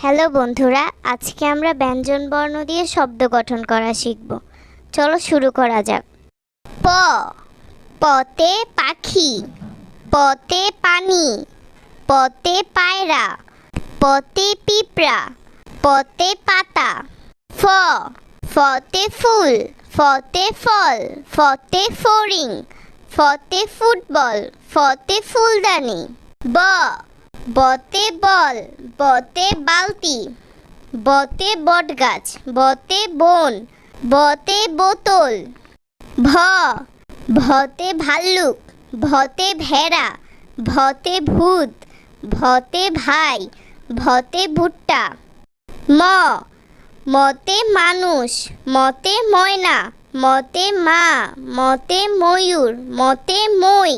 Hello বন্ধুরা, আজকে আমরা ব্যঞ্জন বর্ণ দিয়ে শব্দ গঠন করা শিখব। চলো শুরু করা যাক। প, পতে পাখি, পতে পানি, পতে পায়রা, পতে পিঁপড়া, পতে পাতা। ফ, ফতে ফুল, ফতে ফল, ফতে ফড়িং ফতে ফুটবল, ফতে ফুলদানি, ব, বতে বল, বতে বালতি, বতে বটগাছ, বতে বন, বতে বোতল, ভ, ভতে ভাল্লুক, ভতে ভেড়া, ভতে ভূত, ভতে ভাই, ভতে ভুট্টা, ম, মতে মানুষ, মতে ময়না মতে মা মতে ময়ূর মতে মই।